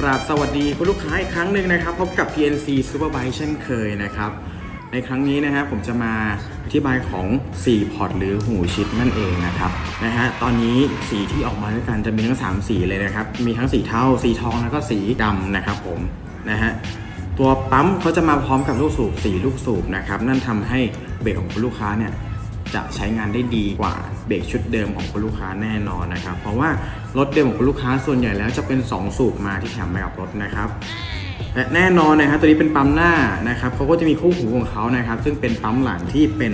กราบสวัสดีคุณลูกค้าอีกครั้งหนึ่งนะครับ พบกับ PNC Superbike เช่นเคยนะครับ ในครั้งนี้นะครับผมจะมาอธิบายของสีพอร์ตหรือหูชิดนั่นเองนะครับนะฮะตอนนี้สีที่ออกมาด้วยกันจะมีทั้ง 3 สีเลยนะครับ มีทั้งสีเทาสีทองแล้วก็สีดำนะครับผมนะฮะตัวปั๊มเขาจะมาพร้อมกับลูกสูบสีลูกสูบนะครับนั่นทำให้เบรกของคุณลูกค้าเนี่ย จะใช้งานได้ดีกว่าเบรกชุดเดิมของคุณลูกค้าแน่นอนนะครับ เพราะว่ารถเดิมของคุณลูกค้าส่วนใหญ่แล้วจะเป็น 2 สูบมาที่แถมมากับรถนะครับและแน่นอนนะครับตัวนี้เป็นปั๊มหน้านะครับเขาก็จะมีคู่หูของเขานะครับ ซึ่งเป็นปั๊มหลังที่เป็น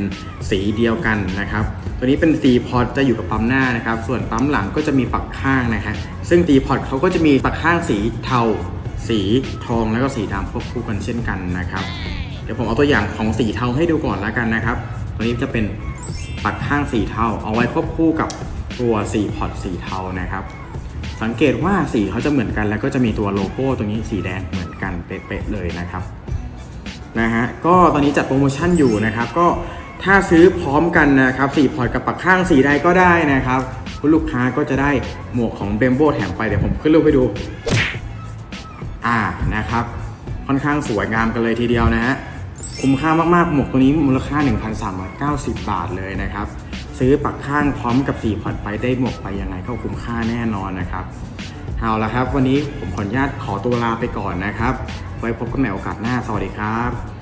สีเดียวกันนะครับ ตัวนี้เป็นสีพอร์ตจะอยู่กับปั๊มหน้านะครับ ส่วนปั๊มหลังก็จะมีปักข้างนะครับซึ่งสีพอร์ตเขาก็จะมีปักข้างสีเทา สีทองแล้วก็สีดำควบคู่กันเช่นกันนะครับ เดี๋ยวผมเอาตัวอย่างของสีเทาให้ดูก่อนแล้วกันนะครับ ตัวนี้จะเป็น ปัดข้างสีเทาเอาไว้ควบคู่กับตัวสีพอร์ตสีเทานะครับ สังเกตว่าสีเขาจะเหมือนกัน แล้วก็จะมีตัวโลโก้ตรงนี้สีแดงเหมือนกันเป๊ะๆเลยนะครับนะฮะก็ตอนนี้จัดโปรโมชั่นอยู่นะครับก็ถ้าซื้อพร้อมกันนะครับสีพอร์ตกับปักข้างสีใดก็ได้นะครับ คุณลูกค้าก็จะได้หมวกของเบมโบแถมไปเดี๋ยวผมขึ้นรูปให้ดูอ่านะครับ ค่อนข้างสวยงามกันเลยทีเดียวนะฮะ คุ้มค่ามากๆ หมวกตัวนี้มูลค่า 1,390 บาทเลยนะครับ ซื้อปักข้างพร้อมกับ4ผ่อนไปได้หมวกไปยังไงก็คุ้มค่าแน่นอนนะครับเอาละครับ วันนี้ผมขออนุญาตขอตัวลาไปก่อนนะครับ ไว้พบกันใหม่โอกาสหน้า สวัสดีครับ